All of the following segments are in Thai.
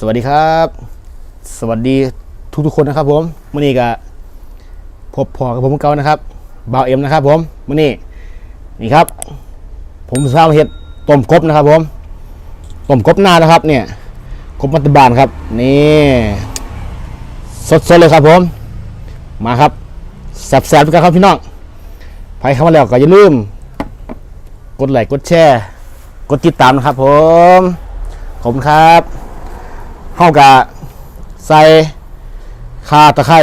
สวัสดีครับ สวัสดีทุกทุกๆคนนะครับผมมื่อนี้ก็พบพอกับผมเก่านะครับบ่าวเอ็มนะครับผมมื่อนี้นี่ครับ ผมสร้างเห็ดต้มกบนะครับผมต้มกบหน้านะครับ เนี่ยกบมัตตบานครับนี่สดๆเลยครับผม มาครับแซ่บๆกันครับพี่น้องใครเข้ามาแล้วก็อย่าลืม กดไลค์กดแชร์ กดติดตามนะครับผมขอบคุณครับ เข้ากะใส่ข่าตะไคร้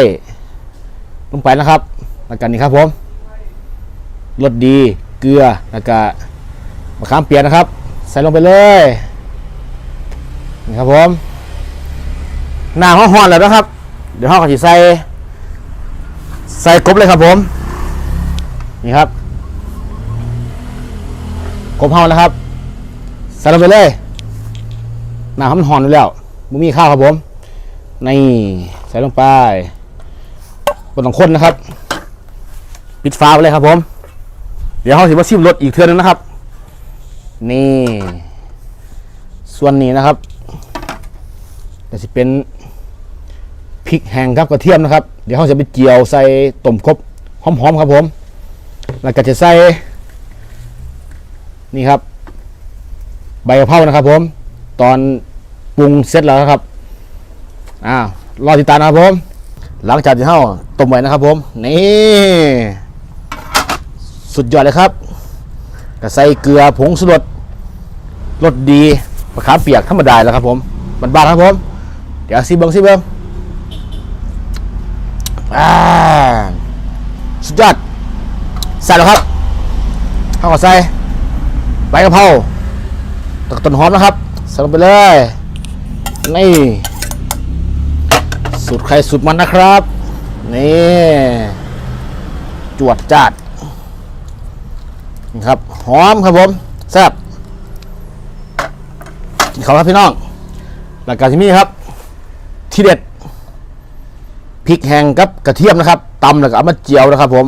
ลงไปนะครับแล้วกันนี่ครับผมรสดีเกลือแล้วก็มะขามเปียกนะครับ ใส่ลงไปเลยนี่ครับผมหน้าห้องหอนแล้วนะครับ เดี๋ยวห้องก็จะใส่ใส่กบเลยครับผม นี่ครับกบเฮานะครับ ใส่ลงไปเลยน้ำมันหอนอยู่แล้ว มุมีข้าวครับผม นี่ใส่ลงไปบนต้องคนนะครับ ปิดฟ้าไปเลยครับผม เดี๋ยวเขาถือว่าซิมรถอีกเทือนึงนะครับ นี่ ส่วนนี้นะครับจะเป็นพริกแห้งครับกระเทียมนะครับ เดี๋ยวเขาจะไปเจียวใส่ต้มกบหอมๆครับผม แล้วก็จะใส่นี่ครับ ใบกะเพรานะครับผม ตอน ปรุงเสร็จแล้วนะครับอ้าวรอติดตามนะครับผม หลังจากที่เท่าต้มไว้นะครับ ผมนี่สุดยอดเลยครับก็ใส่เกลือผงสุรสรสดีมะขามเปียกธรรมดาแล้วครับ ผมบ้านครับผม เดี๋ยวซีเบิงซีเบิงอ่าสุดยอดใส่แล้วครับข้ามาใส่ใบกะเพราตะต้นหอมนะครับใส่ลงไปเลย นี่สูตรใครสูตรมันนะครับ นี่จวดจัดนี่ครับหอมครับผมแซ่บกินข้าวครับพี่น้องหลักการที่นี่ครับ ที่เด็ดพริกแห้งกับกระเทียมนะครับตำแล้วก็เอามาเจียวนะครับ ผม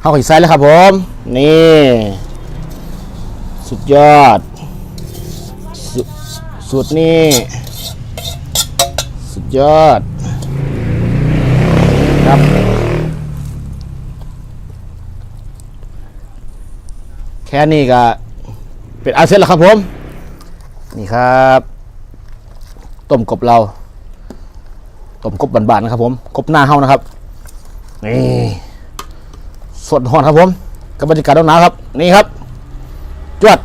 เข้าใส่แล้วครับ ผม นี่ สุดยอดสสุดนี่ ยอดครับ แค่นี้ก็เป็นอาเซนแล้วครับผม นี่ครับ ต้มกบเรา ต้มกบบานๆนะครับผม กบหน้าเฮานะครับ นี่สดหอนครับผม กับบรรยากาศหนาวครับ นี่ครับ จวด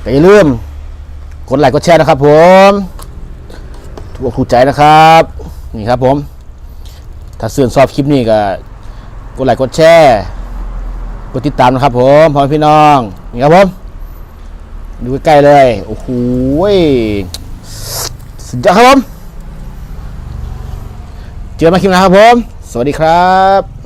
แต่อย่าลืมกดไลค์กดแชร์นะครับผม ถูกอกถูกใจนะครับ นี่ครับผม ถ้าเสื่อนชอบคลิปนี้ก็กดไลค์กดแชร์กดติดตามนะครับผมพ่อมพี่น้องนี่ครับผมดูใกล้ๆเลยโอ้โหสุดยอดครับผมเจอกันมาคลิปหนะครับผม สวัสดีครับ